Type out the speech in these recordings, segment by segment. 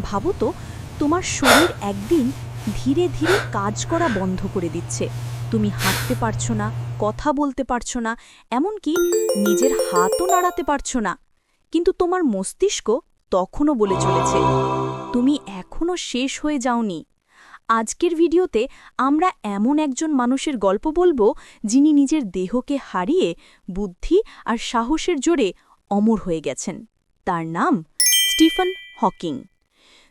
ভাবো তো, তোমার শরীর একদিন ধীরে ধীরে কাজ করা বন্ধ করে দিচ্ছে। তুমি হাঁটতে পারছ না, কথা বলতে পারছ না, এমনকি নিজের হাতও নাড়াতে পারছ না। কিন্তু তোমার মস্তিষ্ক তখনও বলে চলেছে, তুমি এখনও শেষ হয়ে যাওনি। আজকের ভিডিওতে আমরা এমন একজন মানুষের গল্প বলব যিনি নিজের দেহকে হারিয়ে বুদ্ধি আর সাহসের জোরে অমর হয়ে গেছেন। তার নাম স্টিফেন হকিং।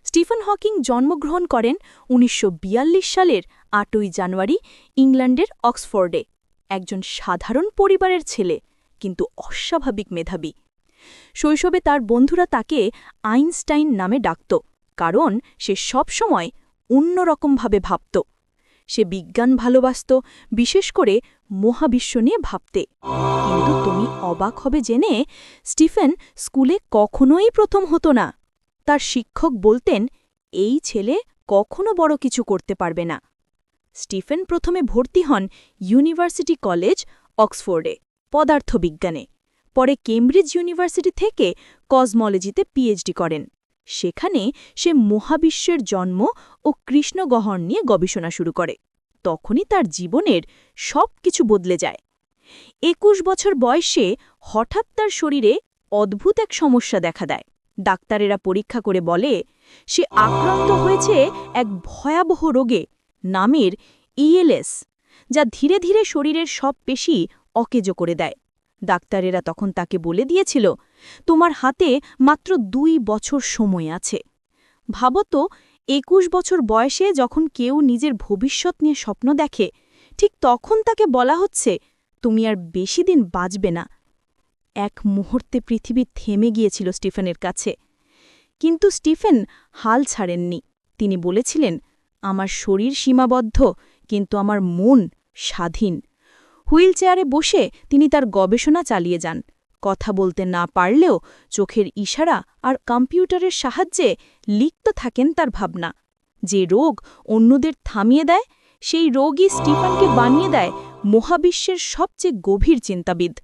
স্টিফেন হকিং জন্মগ্রহণ করেন উনিশশো বিয়াল্লিশ সালের আটই জানুয়ারি ইংল্যান্ডের অক্সফোর্ডে। একজন সাধারণ পরিবারের ছেলে, কিন্তু অস্বাভাবিক মেধাবী। শৈশবে তার বন্ধুরা তাকে আইনস্টাইন নামে ডাকত, কারণ সে সবসময় অন্যরকমভাবে ভাবত। সে বিজ্ঞান ভালোবাসত, বিশেষ করে মহাবিশ্ব নিয়ে ভাবতে। কিন্তু তুমি অবাক হবে জেনে স্টিফেন স্কুলে কখনোই প্রথম হতো না। তার শিক্ষক বলতেন, এই ছেলে কখনো বড় কিছু করতে পারবে না। স্টিফেন প্রথমে ভর্তি হন ইউনিভার্সিটি কলেজ, অক্সফোর্ডে, পদার্থবিজ্ঞানে। পরে কেমব্রিজ ইউনিভার্সিটি থেকে কসমোলজিতে পিএইচডি করেন। সেখানে সে মহাবিশ্বের জন্ম ও কৃষ্ণগহন নিয়ে গবেষণা শুরু করে। তখনই তার জীবনের সব কিছু বদলে যায়। একুশ বছর বয়সে হঠাৎ তার শরীরে অদ্ভুত এক সমস্যা দেখা দেয়। ডাক্তারেরা পরীক্ষা করে বলে, সে আক্রান্ত হয়েছে এক ভয়াবহ রোগে নামের ইএলএস যা ধীরে ধীরে শরীরের সব পেশি অকেজো করে দেয়। ডাক্তারেরা তখন তাকে বলে দিয়েছিল, তোমার হাতে মাত্র দুই বছর সময় আছে। ভাবত একুশ বছর বয়সে যখন কেউ নিজের ভবিষ্যৎ নিয়ে স্বপ্ন দেখে, ঠিক তখন তাকে বলা হচ্ছে, তুমি আর বেশি দিন বাঁচবে না। এক মুহূর্তে পৃথিবী থেমে গিয়েছিল স্টিফেনের কাছে। কিন্তু স্টিফেন হাল ছাড়েননি। তিনি বলেছিলেন, আমার শরীর সীমাবদ্ধ, কিন্তু আমার মন স্বাধীন। হুইল চেয়ারে বসে তিনি তার গবেষণা চালিয়ে যান। কথা বলতে না পারলেও চোখের ইশারা আর কম্পিউটারের সাহায্যে লিপ্ত থাকেন তার ভাবনা। যে রোগ অন্যদের থামিয়ে দেয়, সেই রোগই স্টিফানকে বানিয়ে দেয় মহাবিশ্বের সবচেয়ে গভীর চিন্তাবিদ।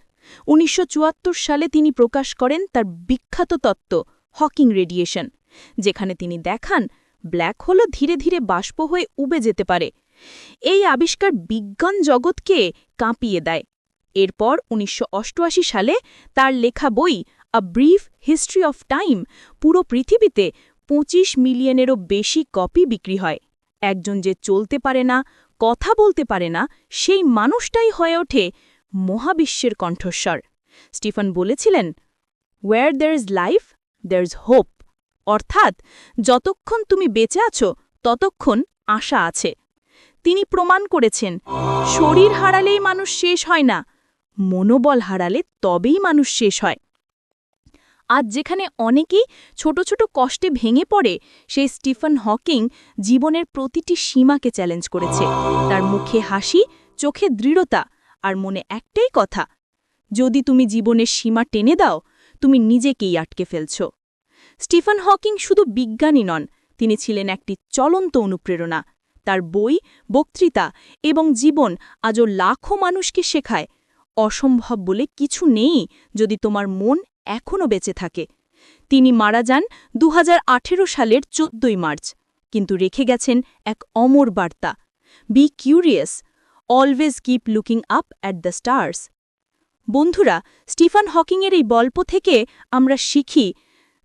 উনিশশো চুয়াত্তর সালে তিনি প্রকাশ করেন তার বিখ্যাত তত্ত্ব হকিং রেডিয়েশন, যেখানে তিনি দেখান ব্ল্যাক হোলও ধীরে ধীরে বাষ্প হয়ে উবে যেতে পারে। এই আবিষ্কার বিজ্ঞান জগৎকে কাঁপিয়ে দেয়। এরপর উনিশশো অষ্টআশি সালে তার লেখা বই a brief history of time পুরো পৃথিবীতে ২৫ মিলিয়নেরও বেশি কপি বিক্রি হয়। একজন যে চলতে পারে না, কথা বলতে পারে না, সেই মানুষটাই হয়ে ওঠে মহাবিশ্বের কণ্ঠস্বর। স্টিফেন বলেছিলেন where there is life there is hope অর্থাৎ, যতক্ষণ তুমি বেঁচে আছো, ততক্ষণ আশা আছে। তিনি প্রমাণ করেছেন, শরীর হারালেই মানুষ শেষ হয় না, মনোবল হারালে তবেই মানুষ শেষ হয়। আজ যেখানে অনেকেই ছোট ছোট কষ্টে ভেঙে পড়ে, সেই স্টিফেন হকিং জীবনের প্রতিটি সীমাকে চ্যালেঞ্জ করেছে। তার মুখে হাসি, চোখে দৃঢ়তা আর মনে একটাই কথা, যদি তুমি জীবনের সীমা টেনে দাও, তুমি নিজেকেই আটকে ফেলছ। স্টিফেন হকিং শুধু বিজ্ঞানী নন, তিনি ছিলেন একটি চলন্ত অনুপ্রেরণা। তার বই, বক্তৃতা এবং জীবন আজও লাখো মানুষকে শেখায়, অসম্ভব বলে কিছু নেই যদি তোমার মন এখনও বেঁচে থাকে। তিনি মারা যান দু হাজার আঠেরো সালের চোদ্দই মার্চ, কিন্তু রেখে গেছেন এক অমর বার্তা। Be curious always keep looking up at the stars বন্ধুরা, স্টিফান হকিংয়ের এই গল্প থেকে আমরা শিখি,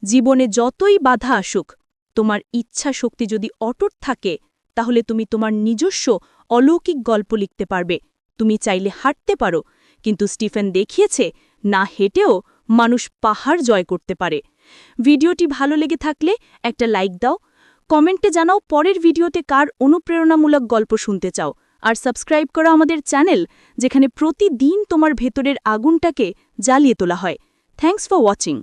জীবনে যতই বাধা আসুক, তোমার ইচ্ছা শক্তি যদি অটুট থাকে, তাহলে তুমি তোমার নিজস্ব অলৌকিক গল্প লিখতে পারবে। তুমি চাইলে হাঁটতে পারো, কিন্তু স্টিফেন দেখিয়েছে, না হেঁটেও মানুষ পাহাড় জয় করতে পারে। ভিডিওটি ভালো লেগে থাকলে একটা লাইক দাও, কমেন্টে জানাও পরের ভিডিওতে কার অনুপ্রেরণামূলক গল্প শুনতে চাও। আর সাবস্ক্রাইব করো আমাদের চ্যানেল, যেখানে প্রতিদিন তোমার ভেতরের আগুনটাকে জ্বালিয়ে তোলা হয়। Thanks for watching